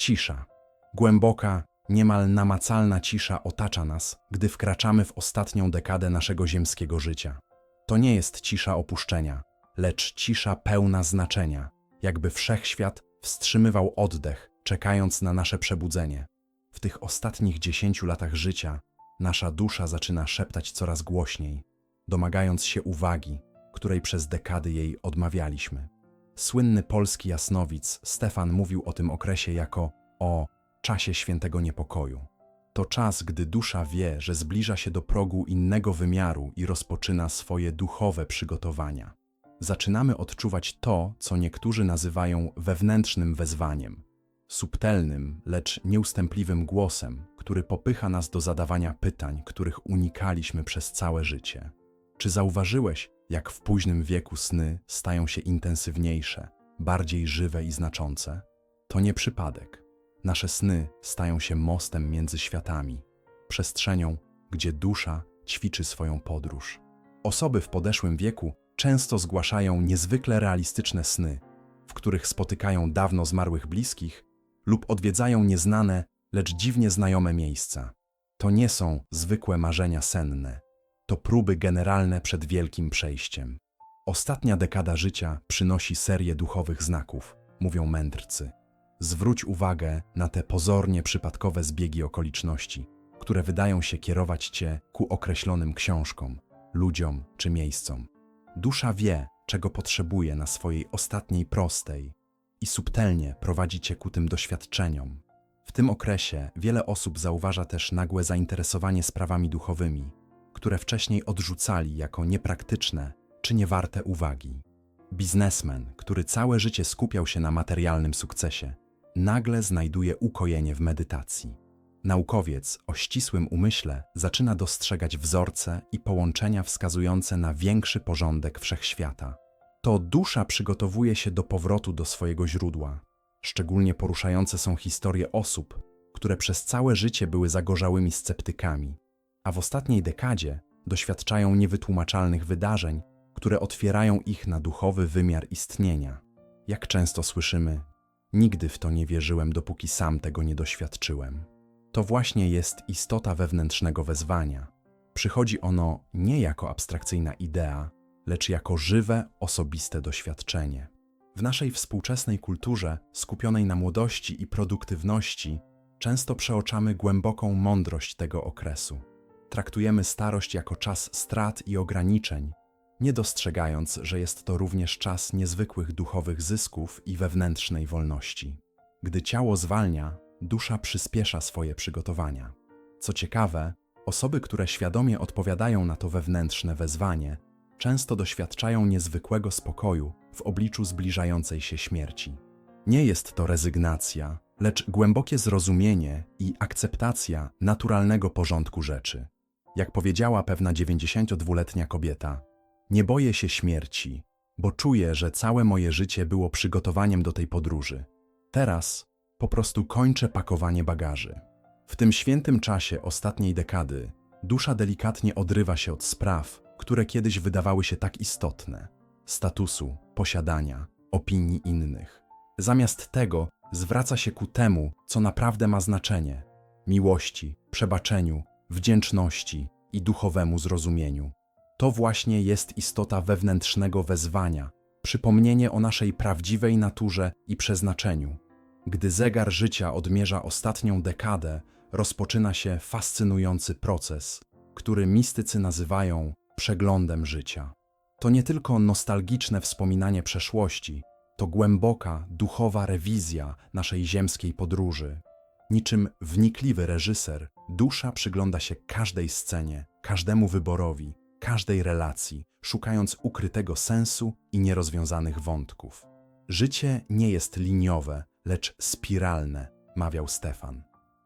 Cisza. Głęboka, niemal namacalna cisza otacza nas, gdy wkraczamy w ostatnią dekadę naszego ziemskiego życia. To nie jest cisza opuszczenia, lecz cisza pełna znaczenia, jakby wszechświat wstrzymywał oddech, czekając na nasze przebudzenie. W tych ostatnich dziesięciu latach życia nasza dusza zaczyna szeptać coraz głośniej, domagając się uwagi, której przez dekady jej odmawialiśmy. Słynny polski jasnowic Stefan mówił o tym okresie jako o czasie świętego niepokoju. To czas, gdy dusza wie, że zbliża się do progu innego wymiaru i rozpoczyna swoje duchowe przygotowania. Zaczynamy odczuwać to, co niektórzy nazywają wewnętrznym wezwaniem, subtelnym, lecz nieustępliwym głosem, który popycha nas do zadawania pytań, których unikaliśmy przez całe życie. Czy zauważyłeś, jak w późnym wieku sny stają się intensywniejsze, bardziej żywe i znaczące? To nie przypadek. Nasze sny stają się mostem między światami, przestrzenią, gdzie dusza ćwiczy swoją podróż. Osoby w podeszłym wieku często zgłaszają niezwykle realistyczne sny, w których spotykają dawno zmarłych bliskich lub odwiedzają nieznane, lecz dziwnie znajome miejsca. To nie są zwykłe marzenia senne, to próby generalne przed wielkim przejściem. Ostatnia dekada życia przynosi serię duchowych znaków, mówią mędrcy. Zwróć uwagę na te pozornie przypadkowe zbiegi okoliczności, które wydają się kierować cię ku określonym książkom, ludziom czy miejscom. Dusza wie, czego potrzebuje na swojej ostatniej prostej i subtelnie prowadzi cię ku tym doświadczeniom. W tym okresie wiele osób zauważa też nagłe zainteresowanie sprawami duchowymi, które wcześniej odrzucali jako niepraktyczne czy niewarte uwagi. Biznesmen, który całe życie skupiał się na materialnym sukcesie, nagle znajduje ukojenie w medytacji. Naukowiec o ścisłym umyśle zaczyna dostrzegać wzorce i połączenia wskazujące na większy porządek wszechświata. To dusza przygotowuje się do powrotu do swojego źródła. Szczególnie poruszające są historie osób, które przez całe życie były zagorzałymi sceptykami, w ostatniej dekadzie doświadczają niewytłumaczalnych wydarzeń, które otwierają ich na duchowy wymiar istnienia. Jak często słyszymy, nigdy w to nie wierzyłem, dopóki sam tego nie doświadczyłem. To właśnie jest istota wewnętrznego wezwania. Przychodzi ono nie jako abstrakcyjna idea, lecz jako żywe, osobiste doświadczenie. W naszej współczesnej kulturze, skupionej na młodości i produktywności, często przeoczamy głęboką mądrość tego okresu. Traktujemy starość jako czas strat i ograniczeń, nie dostrzegając, że jest to również czas niezwykłych duchowych zysków i wewnętrznej wolności. Gdy ciało zwalnia, dusza przyspiesza swoje przygotowania. Co ciekawe, osoby, które świadomie odpowiadają na to wewnętrzne wezwanie, często doświadczają niezwykłego spokoju w obliczu zbliżającej się śmierci. Nie jest to rezygnacja, lecz głębokie zrozumienie i akceptacja naturalnego porządku rzeczy. Jak powiedziała pewna 92-letnia kobieta, nie boję się śmierci, bo czuję, że całe moje życie było przygotowaniem do tej podróży. Teraz po prostu kończę pakowanie bagaży. W tym świętym czasie ostatniej dekady dusza delikatnie odrywa się od spraw, które kiedyś wydawały się tak istotne statusu, posiadania, opinii innych. Zamiast tego zwraca się ku temu, co naprawdę ma znaczenie miłości, przebaczeniu, wdzięczności i duchowemu zrozumieniu. To właśnie jest istota wewnętrznego wezwania, przypomnienie o naszej prawdziwej naturze i przeznaczeniu. Gdy zegar życia odmierza ostatnią dekadę, rozpoczyna się fascynujący proces, który mistycy nazywają przeglądem życia. To nie tylko nostalgiczne wspominanie przeszłości, to głęboka, duchowa rewizja naszej ziemskiej podróży. Niczym wnikliwy reżyser, dusza przygląda się każdej scenie, każdemu wyborowi, każdej relacji, szukając ukrytego sensu i nierozwiązanych wątków. Życie nie jest liniowe, lecz spiralne, mawiał Stefan.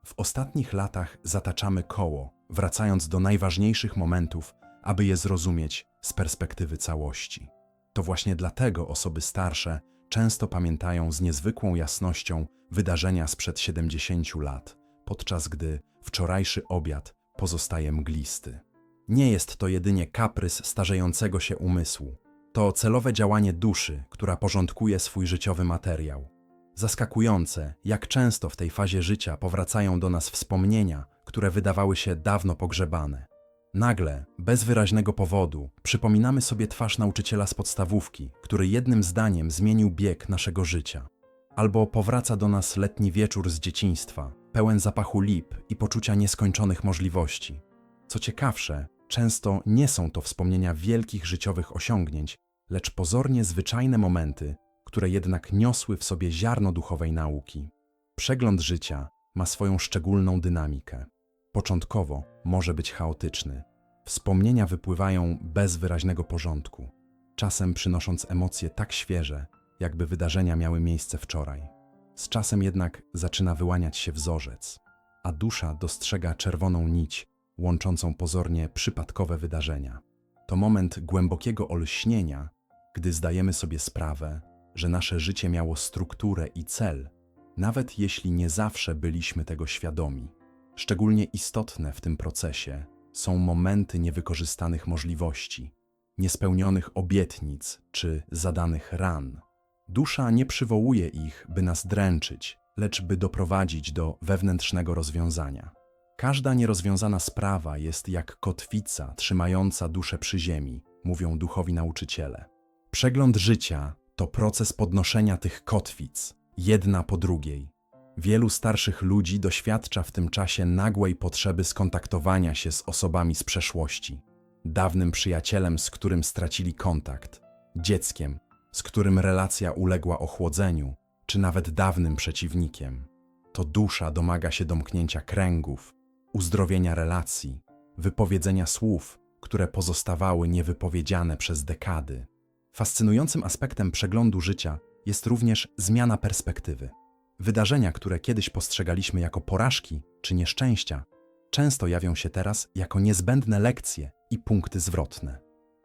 W ostatnich latach zataczamy koło, wracając do najważniejszych momentów, aby je zrozumieć z perspektywy całości. To właśnie dlatego osoby starsze często pamiętają z niezwykłą jasnością wydarzenia sprzed 70 lat, podczas gdy wczorajszy obiad pozostaje mglisty. Nie jest to jedynie kaprys starzejącego się umysłu. To celowe działanie duszy, która porządkuje swój życiowy materiał. Zaskakujące, jak często w tej fazie życia powracają do nas wspomnienia, które wydawały się dawno pogrzebane. Nagle, bez wyraźnego powodu, przypominamy sobie twarz nauczyciela z podstawówki, który jednym zdaniem zmienił bieg naszego życia. Albo powraca do nas letni wieczór z dzieciństwa, pełen zapachu lip i poczucia nieskończonych możliwości. Co ciekawsze, często nie są to wspomnienia wielkich życiowych osiągnięć, lecz pozornie zwyczajne momenty, które jednak niosły w sobie ziarno duchowej nauki. Przegląd życia ma swoją szczególną dynamikę. Początkowo może być chaotyczny. Wspomnienia wypływają bez wyraźnego porządku, czasem przynosząc emocje tak świeże, jakby wydarzenia miały miejsce wczoraj. Z czasem jednak zaczyna wyłaniać się wzorzec, a dusza dostrzega czerwoną nić łączącą pozornie przypadkowe wydarzenia. To moment głębokiego olśnienia, gdy zdajemy sobie sprawę, że nasze życie miało strukturę i cel, nawet jeśli nie zawsze byliśmy tego świadomi. Szczególnie istotne w tym procesie są momenty niewykorzystanych możliwości, niespełnionych obietnic czy zadanych ran. Dusza nie przywołuje ich, by nas dręczyć, lecz by doprowadzić do wewnętrznego rozwiązania. Każda nierozwiązana sprawa jest jak kotwica trzymająca duszę przy ziemi, mówią duchowi nauczyciele. Przegląd życia to proces podnoszenia tych kotwic, jedna po drugiej. Wielu starszych ludzi doświadcza w tym czasie nagłej potrzeby skontaktowania się z osobami z przeszłości, dawnym przyjacielem, z którym stracili kontakt, dzieckiem, z którym relacja uległa ochłodzeniu, czy nawet dawnym przeciwnikiem. To dusza domaga się domknięcia kręgów, uzdrowienia relacji, wypowiedzenia słów, które pozostawały niewypowiedziane przez dekady. Fascynującym aspektem przeglądu życia jest również zmiana perspektywy. Wydarzenia, które kiedyś postrzegaliśmy jako porażki czy nieszczęścia, często jawią się teraz jako niezbędne lekcje i punkty zwrotne.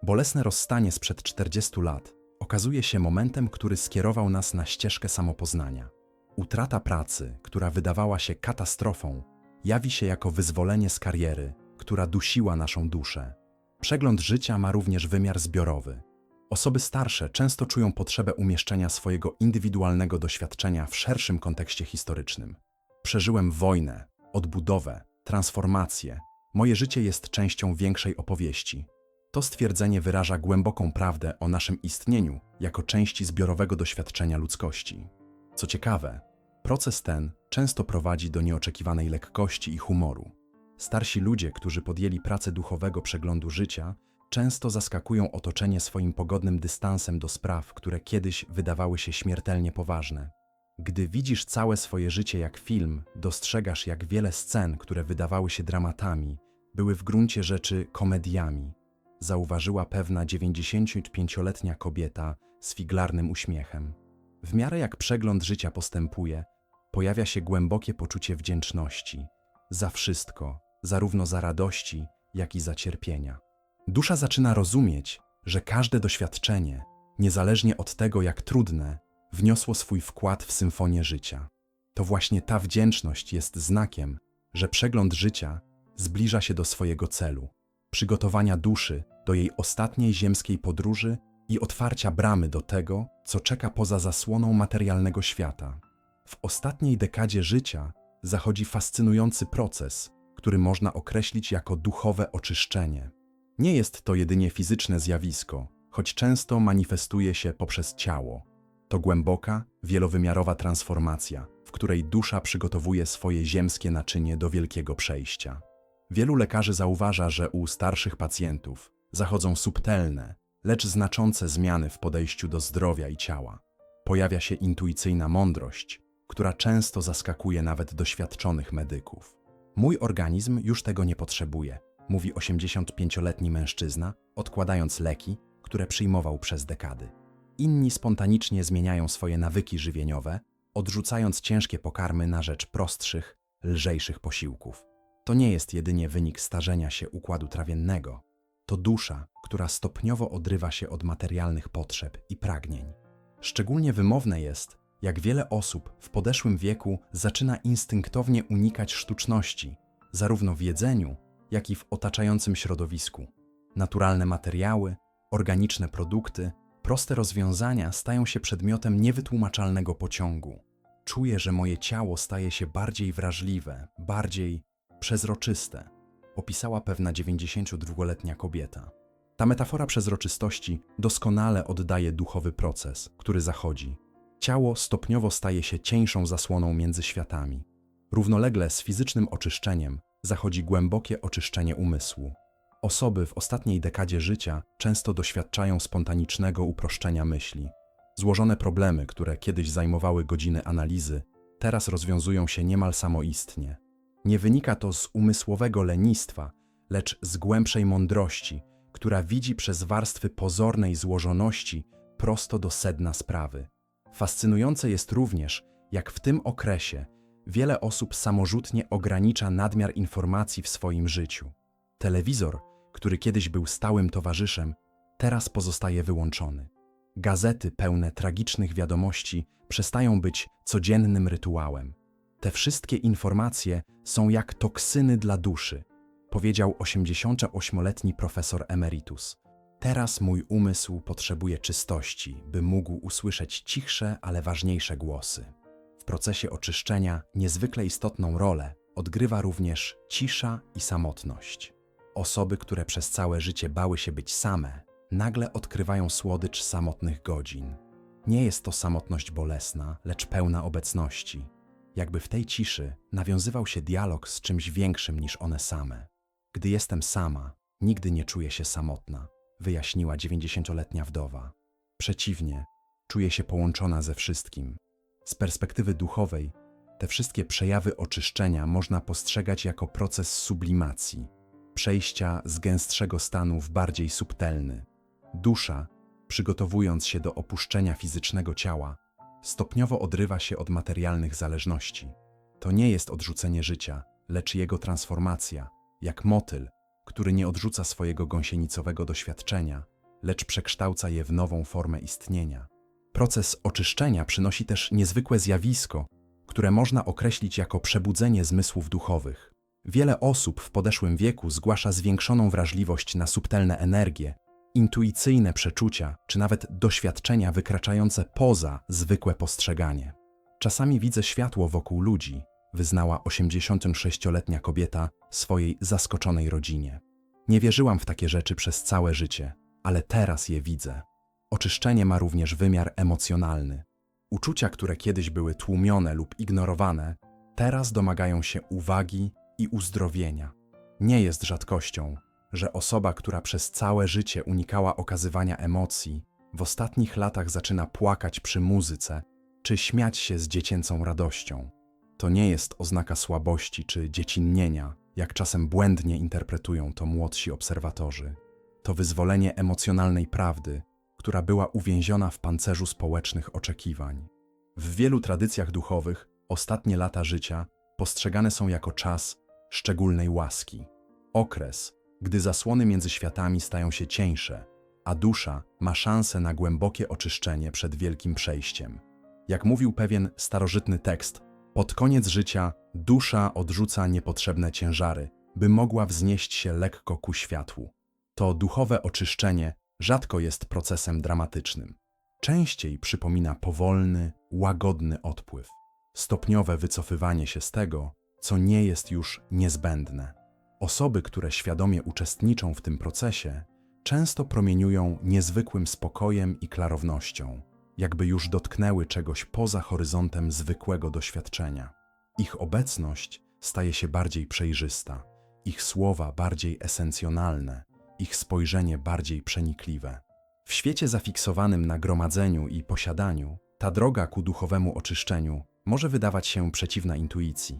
Bolesne rozstanie sprzed 40 lat okazuje się momentem, który skierował nas na ścieżkę samopoznania. Utrata pracy, która wydawała się katastrofą, jawi się jako wyzwolenie z kariery, która dusiła naszą duszę. Przegląd życia ma również wymiar zbiorowy. Osoby starsze często czują potrzebę umieszczenia swojego indywidualnego doświadczenia w szerszym kontekście historycznym. Przeżyłem wojnę, odbudowę, transformację. Moje życie jest częścią większej opowieści. To stwierdzenie wyraża głęboką prawdę o naszym istnieniu jako części zbiorowego doświadczenia ludzkości. Co ciekawe, proces ten często prowadzi do nieoczekiwanej lekkości i humoru. Starsi ludzie, którzy podjęli pracę duchowego przeglądu życia, często zaskakują otoczenie swoim pogodnym dystansem do spraw, które kiedyś wydawały się śmiertelnie poważne. Gdy widzisz całe swoje życie jak film, dostrzegasz, jak wiele scen, które wydawały się dramatami, były w gruncie rzeczy komediami. Zauważyła pewna 95-letnia kobieta z figlarnym uśmiechem. W miarę jak przegląd życia postępuje, pojawia się głębokie poczucie wdzięczności za wszystko, zarówno za radości, jak i za cierpienia. Dusza zaczyna rozumieć, że każde doświadczenie, niezależnie od tego, jak trudne, wniosło swój wkład w symfonię życia. To właśnie ta wdzięczność jest znakiem, że przegląd życia zbliża się do swojego celu przygotowania duszy do jej ostatniej ziemskiej podróży i otwarcia bramy do tego, co czeka poza zasłoną materialnego świata. W ostatniej dekadzie życia zachodzi fascynujący proces, który można określić jako duchowe oczyszczenie. Nie jest to jedynie fizyczne zjawisko, choć często manifestuje się poprzez ciało. To głęboka, wielowymiarowa transformacja, w której dusza przygotowuje swoje ziemskie naczynie do wielkiego przejścia. Wielu lekarzy zauważa, że u starszych pacjentów zachodzą subtelne, lecz znaczące zmiany w podejściu do zdrowia i ciała. Pojawia się intuicyjna mądrość, która często zaskakuje nawet doświadczonych medyków. Mój organizm już tego nie potrzebuje, mówi 85-letni mężczyzna, odkładając leki, które przyjmował przez dekady. Inni spontanicznie zmieniają swoje nawyki żywieniowe, odrzucając ciężkie pokarmy na rzecz prostszych, lżejszych posiłków. To nie jest jedynie wynik starzenia się układu trawiennego. To dusza, która stopniowo odrywa się od materialnych potrzeb i pragnień. Szczególnie wymowne jest, jak wiele osób w podeszłym wieku zaczyna instynktownie unikać sztuczności, zarówno w jedzeniu, jak i w otaczającym środowisku. Naturalne materiały, organiczne produkty, proste rozwiązania stają się przedmiotem niewytłumaczalnego pociągu. Czuję, że moje ciało staje się bardziej wrażliwe, bardziej przezroczyste, opisała pewna 92-letnia kobieta. Ta metafora przezroczystości doskonale oddaje duchowy proces, który zachodzi. Ciało stopniowo staje się cieńszą zasłoną między światami. Równolegle z fizycznym oczyszczeniem zachodzi głębokie oczyszczenie umysłu. Osoby w ostatniej dekadzie życia często doświadczają spontanicznego uproszczenia myśli. Złożone problemy, które kiedyś zajmowały godziny analizy, teraz rozwiązują się niemal samoistnie. Nie wynika to z umysłowego lenistwa, lecz z głębszej mądrości, która widzi przez warstwy pozornej złożoności prosto do sedna sprawy. Fascynujące jest również, jak w tym okresie wiele osób samorzutnie ogranicza nadmiar informacji w swoim życiu. Telewizor, który kiedyś był stałym towarzyszem, teraz pozostaje wyłączony. Gazety pełne tragicznych wiadomości przestają być codziennym rytuałem. Te wszystkie informacje są jak toksyny dla duszy, powiedział 88-letni profesor emeritus. Teraz mój umysł potrzebuje czystości, by mógł usłyszeć cichsze, ale ważniejsze głosy. Procesie oczyszczenia niezwykle istotną rolę odgrywa również cisza i samotność. Osoby, które przez całe życie bały się być same, nagle odkrywają słodycz samotnych godzin. Nie jest to samotność bolesna, lecz pełna obecności. Jakby w tej ciszy nawiązywał się dialog z czymś większym niż one same. Gdy jestem sama, nigdy nie czuję się samotna, wyjaśniła 90-letnia wdowa. Przeciwnie, czuję się połączona ze wszystkim. Z perspektywy duchowej, te wszystkie przejawy oczyszczenia można postrzegać jako proces sublimacji, przejścia z gęstszego stanu w bardziej subtelny. Dusza, przygotowując się do opuszczenia fizycznego ciała, stopniowo odrywa się od materialnych zależności. To nie jest odrzucenie życia, lecz jego transformacja, jak motyl, który nie odrzuca swojego gąsienicowego doświadczenia, lecz przekształca je w nową formę istnienia. Proces oczyszczenia przynosi też niezwykłe zjawisko, które można określić jako przebudzenie zmysłów duchowych. Wiele osób w podeszłym wieku zgłasza zwiększoną wrażliwość na subtelne energie, intuicyjne przeczucia czy nawet doświadczenia wykraczające poza zwykłe postrzeganie. Czasami widzę światło wokół ludzi, wyznała 86-letnia kobieta swojej zaskoczonej rodzinie. Nie wierzyłam w takie rzeczy przez całe życie, ale teraz je widzę. Oczyszczenie ma również wymiar emocjonalny. Uczucia, które kiedyś były tłumione lub ignorowane, teraz domagają się uwagi i uzdrowienia. Nie jest rzadkością, że osoba, która przez całe życie unikała okazywania emocji, w ostatnich latach zaczyna płakać przy muzyce czy śmiać się z dziecięcą radością. To nie jest oznaka słabości czy dziecinnienia, jak czasem błędnie interpretują to młodsi obserwatorzy. To wyzwolenie emocjonalnej prawdy, która była uwięziona w pancerzu społecznych oczekiwań. W wielu tradycjach duchowych ostatnie lata życia postrzegane są jako czas szczególnej łaski. Okres, gdy zasłony między światami stają się cieńsze, a dusza ma szansę na głębokie oczyszczenie przed wielkim przejściem. Jak mówił pewien starożytny tekst, pod koniec życia dusza odrzuca niepotrzebne ciężary, by mogła wznieść się lekko ku światłu. To duchowe oczyszczenie rzadko jest procesem dramatycznym. Częściej przypomina powolny, łagodny odpływ, stopniowe wycofywanie się z tego, co nie jest już niezbędne. Osoby, które świadomie uczestniczą w tym procesie, często promieniują niezwykłym spokojem i klarownością, jakby już dotknęły czegoś poza horyzontem zwykłego doświadczenia. Ich obecność staje się bardziej przejrzysta, ich słowa bardziej esencjonalne, ich spojrzenie bardziej przenikliwe. W świecie zafiksowanym na gromadzeniu i posiadaniu, ta droga ku duchowemu oczyszczeniu może wydawać się przeciwna intuicji.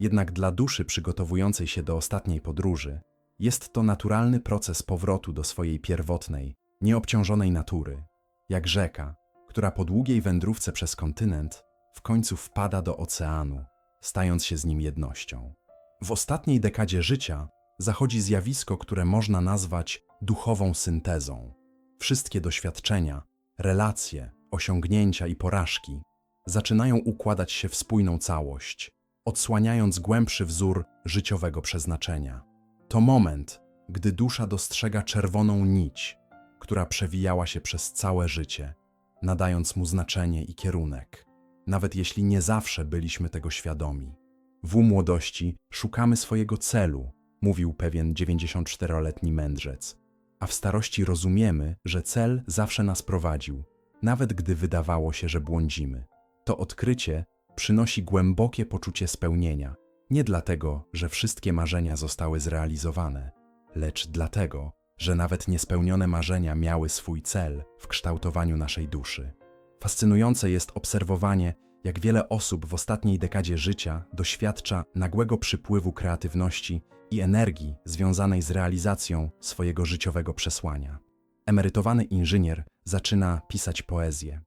Jednak dla duszy przygotowującej się do ostatniej podróży, jest to naturalny proces powrotu do swojej pierwotnej, nieobciążonej natury, jak rzeka, która po długiej wędrówce przez kontynent w końcu wpada do oceanu, stając się z nim jednością. W ostatniej dekadzie życia zachodzi zjawisko, które można nazwać duchową syntezą. Wszystkie doświadczenia, relacje, osiągnięcia i porażki zaczynają układać się w spójną całość, odsłaniając głębszy wzór życiowego przeznaczenia. To moment, gdy dusza dostrzega czerwoną nić, która przewijała się przez całe życie, nadając mu znaczenie i kierunek. nawet jeśli nie zawsze byliśmy tego świadomi. W młodości szukamy swojego celu, mówił pewien 94-letni mędrzec, a w starości rozumiemy, że cel zawsze nas prowadził, nawet gdy wydawało się, że błądzimy. To odkrycie przynosi głębokie poczucie spełnienia, nie dlatego, że wszystkie marzenia zostały zrealizowane, lecz dlatego, że nawet niespełnione marzenia miały swój cel w kształtowaniu naszej duszy. Fascynujące jest obserwowanie, jak wiele osób w ostatniej dekadzie życia doświadcza nagłego przypływu kreatywności i energii związanej z realizacją swojego życiowego przesłania. Emerytowany inżynier zaczyna pisać poezję.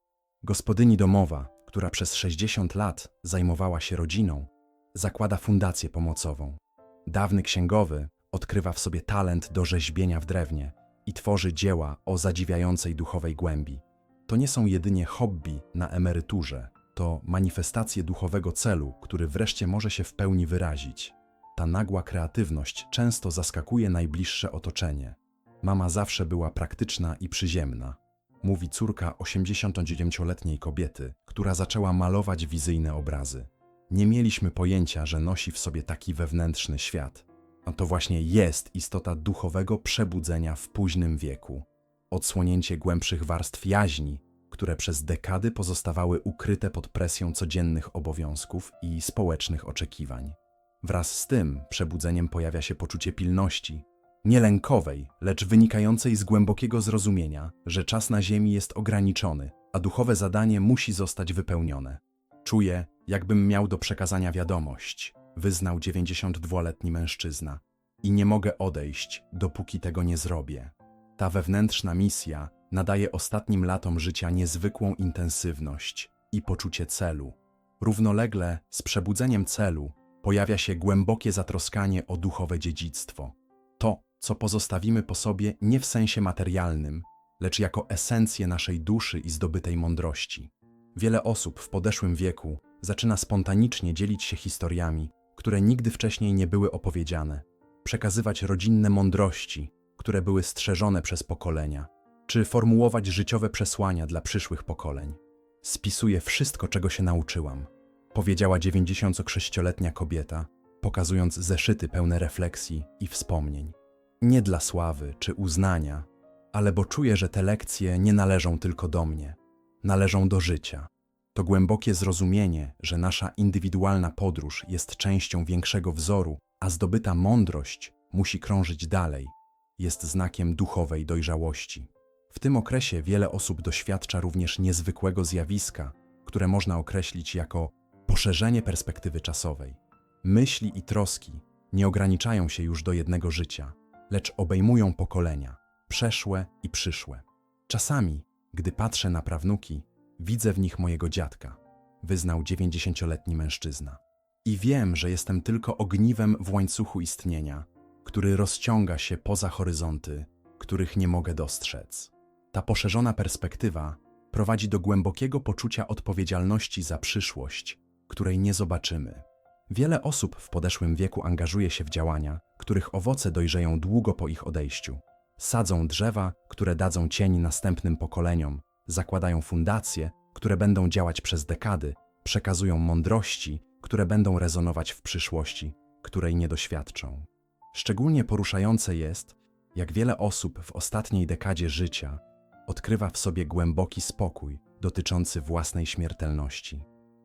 Gospodyni domowa, która przez 60 lat zajmowała się rodziną, zakłada fundację pomocową. Dawny księgowy odkrywa w sobie talent do rzeźbienia w drewnie i tworzy dzieła o zadziwiającej duchowej głębi. To nie są jedynie hobby na emeryturze, to manifestacje duchowego celu, który wreszcie może się w pełni wyrazić. Ta nagła kreatywność często zaskakuje najbliższe otoczenie. Mama zawsze była praktyczna i przyziemna. Mówi córka 89-letniej kobiety, która zaczęła malować wizyjne obrazy. Nie mieliśmy pojęcia, że nosi w sobie taki wewnętrzny świat. A to właśnie jest istota duchowego przebudzenia w późnym wieku. Odsłonięcie głębszych warstw jaźni, które przez dekady pozostawały ukryte pod presją codziennych obowiązków i społecznych oczekiwań. Wraz z tym przebudzeniem pojawia się poczucie pilności, nie lękowej, lecz wynikającej z głębokiego zrozumienia, że czas na Ziemi jest ograniczony, a duchowe zadanie musi zostać wypełnione. Czuję, jakbym miał do przekazania wiadomość, wyznał 92-letni mężczyzna. I nie mogę odejść, dopóki tego nie zrobię. Ta wewnętrzna misja nadaje ostatnim latom życia niezwykłą intensywność i poczucie celu. Równolegle z przebudzeniem celu pojawia się głębokie zatroskanie o duchowe dziedzictwo. To, co pozostawimy po sobie nie w sensie materialnym, lecz jako esencję naszej duszy i zdobytej mądrości. Wiele osób w podeszłym wieku zaczyna spontanicznie dzielić się historiami, które nigdy wcześniej nie były opowiedziane, przekazywać rodzinne mądrości, które były strzeżone przez pokolenia, czy formułować życiowe przesłania dla przyszłych pokoleń. Spisuję wszystko, czego się nauczyłam, powiedziała 96-letnia kobieta, pokazując zeszyty pełne refleksji i wspomnień. Nie dla sławy czy uznania, ale bo czuję, że te lekcje nie należą tylko do mnie, należą do życia. To głębokie zrozumienie, że nasza indywidualna podróż jest częścią większego wzoru, a zdobyta mądrość musi krążyć dalej, jest znakiem duchowej dojrzałości. W tym okresie wiele osób doświadcza również niezwykłego zjawiska, które można określić jako poszerzenie perspektywy czasowej. Myśli i troski nie ograniczają się już do jednego życia, lecz obejmują pokolenia, przeszłe i przyszłe. Czasami, gdy patrzę na prawnuki, widzę w nich mojego dziadka, wyznał 90-letni mężczyzna. I wiem, że jestem tylko ogniwem w łańcuchu istnienia, który rozciąga się poza horyzonty, których nie mogę dostrzec. Ta poszerzona perspektywa prowadzi do głębokiego poczucia odpowiedzialności za przyszłość, której nie zobaczymy. Wiele osób w podeszłym wieku angażuje się w działania, których owoce dojrzeją długo po ich odejściu. Sadzą drzewa, które dadzą cień następnym pokoleniom, zakładają fundacje, które będą działać przez dekady, przekazują mądrości, które będą rezonować w przyszłości, której nie doświadczą. Szczególnie poruszające jest, jak wiele osób w ostatniej dekadzie życia odkrywa w sobie głęboki spokój dotyczący własnej śmiertelności.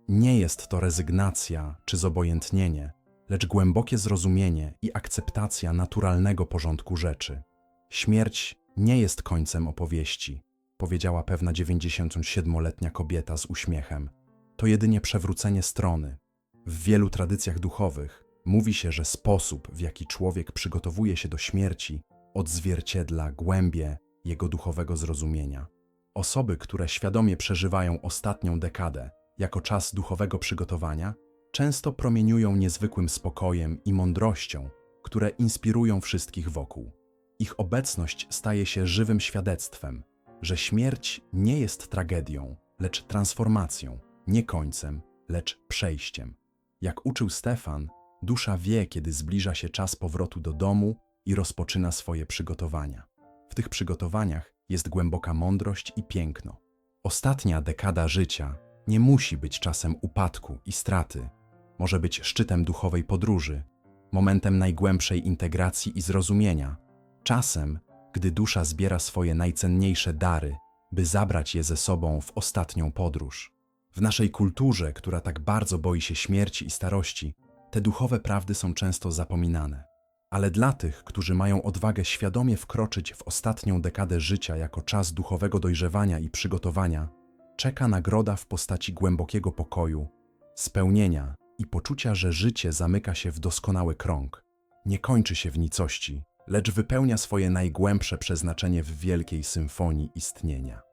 Nie jest to rezygnacja czy zobojętnienie, lecz głębokie zrozumienie i akceptacja naturalnego porządku rzeczy. Śmierć nie jest końcem opowieści, powiedziała pewna 97-letnia kobieta z uśmiechem. To jedynie przewrócenie strony. W wielu tradycjach duchowych mówi się, że sposób, w jaki człowiek przygotowuje się do śmierci, odzwierciedla głębie jego duchowego zrozumienia. Osoby, które świadomie przeżywają ostatnią dekadę jako czas duchowego przygotowania, często promieniują niezwykłym spokojem i mądrością, które inspirują wszystkich wokół. Ich obecność staje się żywym świadectwem, że śmierć nie jest tragedią, lecz transformacją, nie końcem, lecz przejściem. Jak uczył Stefan, dusza wie, kiedy zbliża się czas powrotu do domu i rozpoczyna swoje przygotowania. W tych przygotowaniach jest głęboka mądrość i piękno. Ostatnia dekada życia nie musi być czasem upadku i straty. Może być szczytem duchowej podróży, momentem najgłębszej integracji i zrozumienia, czasem, gdy dusza zbiera swoje najcenniejsze dary, by zabrać je ze sobą w ostatnią podróż. W naszej kulturze, która tak bardzo boi się śmierci i starości, te duchowe prawdy są często zapominane. Ale dla tych, którzy mają odwagę świadomie wkroczyć w ostatnią dekadę życia jako czas duchowego dojrzewania i przygotowania, czeka nagroda w postaci głębokiego pokoju, spełnienia i poczucia, że życie zamyka się w doskonały krąg. Nie kończy się w nicości, lecz wypełnia swoje najgłębsze przeznaczenie w wielkiej symfonii istnienia.